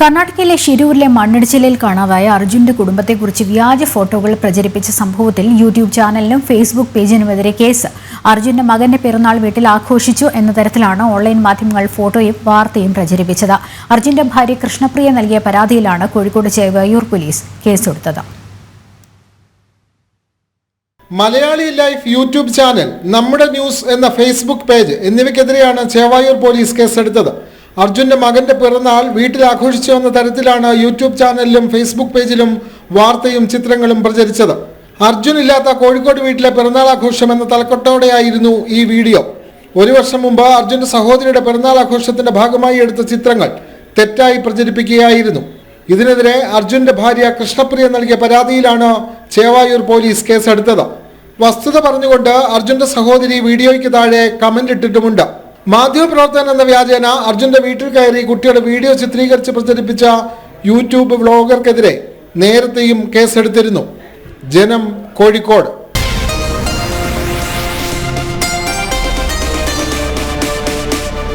കർണാടകയിലെ ഷിരൂരിലെ മണ്ണിടിച്ചിലിൽ കാണാതായ അർജുന്റെ കുടുംബത്തെക്കുറിച്ച് വ്യാജ ഫോട്ടോകൾ പ്രചരിപ്പിച്ച സംഭവത്തിൽ യൂട്യൂബ് ചാനലിനും ഫേസ്ബുക്ക് പേജിനുമെതിരെ കേസ്. അർജുന്റെ മകന്റെ പിറന്നാൾ വീട്ടിൽ ആഘോഷിച്ചു എന്ന തരത്തിലാണ് ഓൺലൈൻ മാധ്യമങ്ങൾ ഫോട്ടോയും വാർത്തയും പ്രചരിപ്പിച്ചത്. അർജുന്റെ ഭാര്യ കൃഷ്ണപ്രിയ നൽകിയ പരാതിയിലാണ് കോഴിക്കോട് ചേവയൂർ പോലീസ് കേസെടുത്തത്. മലയാളി ലൈഫ് യൂട്യൂബ് ചാനൽ നമ്മുടെ ന്യൂസ് എന്ന ഫേസ്ബുക്ക് പേജ് എന്നിവയ്ക്കെതിരെയാണ് ചേവായൂർ പോലീസ് കേസെടുത്തത്. അർജുന്റെ മകന്റെ പിറന്നാൾ വീട്ടിൽ ആഘോഷിച്ചു എന്ന തരത്തിലാണ് യൂട്യൂബ് ചാനലിലും ഫേസ്ബുക്ക് പേജിലും വാർത്തയും ചിത്രങ്ങളും പ്രചരിച്ചത്. അർജുൻ ഇല്ലാത്ത കോഴിക്കോട് വീട്ടിലെ പിറന്നാൾ ആഘോഷം എന്ന തലക്കെട്ടോടെയായിരുന്നു ഈ വീഡിയോ. ഒരു വർഷം മുമ്പ് അർജുന്റെ സഹോദരിയുടെ പിറന്നാൾ ആഘോഷത്തിന്റെ ഭാഗമായി എടുത്ത ചിത്രങ്ങൾ തെറ്റായി പ്രചരിപ്പിക്കുകയായിരുന്നു. ഇതിനെതിരെ അർജുന്റെ ഭാര്യ കൃഷ്ണപ്രിയ നൽകിയ പരാതിയിലാണ് ചേവായൂർ പോലീസ് കേസെടുത്തത്. വസ്തുത പറഞ്ഞുകൊണ്ട് അർജുന്റെ സഹോദരി വീഡിയോയ്ക്ക് താഴെ കമന്റ് ഇട്ടിട്ടുമുണ്ട്. മാധ്യമപ്രവർത്തകൻ എന്ന വ്യാജേന അർജുന്റെ വീട്ടിൽ കയറി കുട്ടിയുടെ വീഡിയോ ചിത്രീകരിച്ച് പ്രചരിപ്പിച്ച യൂട്യൂബ് വ്ളോഗർക്കെതിരെ നേരത്തെയും കേസെടുത്തിരുന്നു. ജനം കോഴിക്കോട്.